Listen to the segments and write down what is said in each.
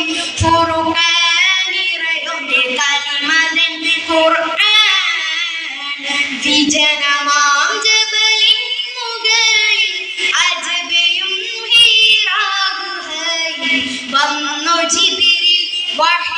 നിറയും നിറയും കലിമതൻ വിജനമാം ജബലിൻ മുകളിൽ അജബയും വന്നു ചിതിരി വഹ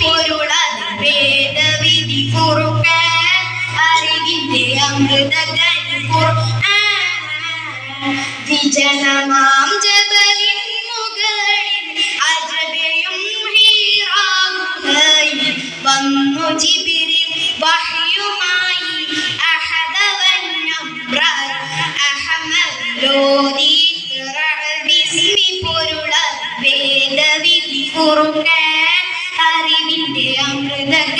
ബിസ്മി പൊരുളത് അറിവിന്റെ അമൃതഗൻ വിജനമാം ജബലിൻ മുകളിൽ അജബയും ഹീറാകുകയിൽ വന്നു ജിബിരിൽ വഹയുമായി അഹദവന്നംറാൽ അഹമ്മദ് ലോദി ഇഖ്റഅ ബിസ്മി പൊരുള വേദവിധി ഖുർആൻ തിരാമൃതക